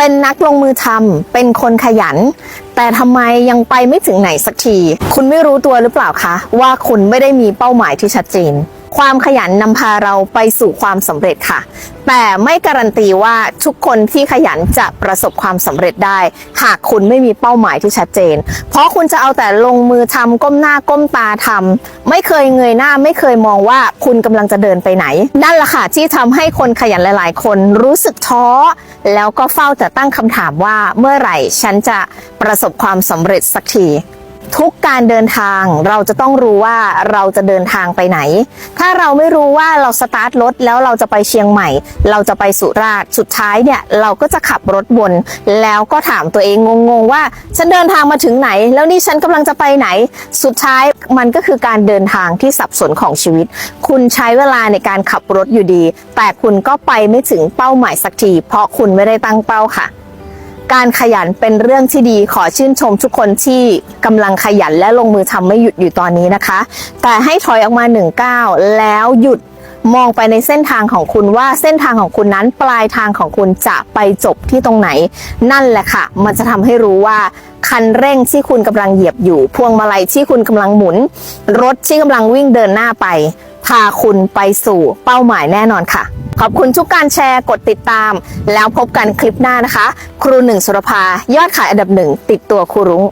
เป็นนักลงมือทำ เป็นคนขยัน แต่ทำไมยังไปไม่ถึงไหนสักที คุณไม่รู้ตัวหรือเปล่าคะ ว่าคุณไม่ได้มีเป้าหมายที่ชัดเจน ความขยันนำพาเราไปสู่ความสำเร็จค่ะ แต่ไม่การันตีว่าทุกคนที่ขยันจะประสบความสำเร็จได้ หากคุณไม่มีเป้าหมายที่ชัดเจน เพราะคุณจะเอาแต่ลงมือทำก้มหน้าก้มตาทำไม่เคยเงยหน้าไม่เคยมองว่าคุณกำลังจะเดินไปไหน นั่นแหละค่ะที่ทำให้คนขยันหลาย ๆ คนรู้สึกท้อ แล้วก็เฝ้าแต่ตั้งคำถามว่าเมื่อไหร่ฉันจะประสบความสำเร็จสักที ทุกการเดินทางเราจะต้องรู้ว่าเราจะเดินทางไปไหน ถ้าเราไม่รู้ว่าเราสตาร์ทรถแล้วเราจะไปเชียงใหม่ เราจะไปสุราษฎร์สุดท้ายเนี่ยเราก็จะขับรถวนแล้วก็ถามตัวเองงงๆว่า ฉันเดินทางมาถึงไหน แล้วนี่ฉันกำลังจะไปไหน สุดท้ายมันก็คือการเดินทางที่สับสนของชีวิต คุณใช้เวลาในการขับรถอยู่ดี แต่คุณก็ไปไม่ถึงเป้าหมายสักที เพราะคุณไม่ได้ตั้งเป้าค่ะ การขยันเป็นเรื่องที่ดีขอชื่นชมทุกคนที่กำลังขยันและลงมือทำไม่หยุดอยู่ตอนนี้นะคะ แต่ให้ถอยออกมาหนึ่งก้าวแล้วหยุดมองไปในเส้นทางของคุณว่าเส้นทางของคุณนั้นปลายทางของคุณจะไปจบที่ตรงไหน นั่นแหละค่ะ มันจะทำให้รู้ว่า คันเร่งที่คุณกำลังเหยียบอยู่ พวงมาลัยที่คุณกำลังหมุน รถที่กำลังวิ่งเดินหน้าไป พาคุณไปสู่เป้าหมายแน่นอนค่ะ ขอบคุณทุกการแชร์กดติดตาม แล้วพบกันคลิปหน้านะคะ ครูหนึ่งสุรภายอดขายอันดับหนึ่งติดตัวครูรุ้ง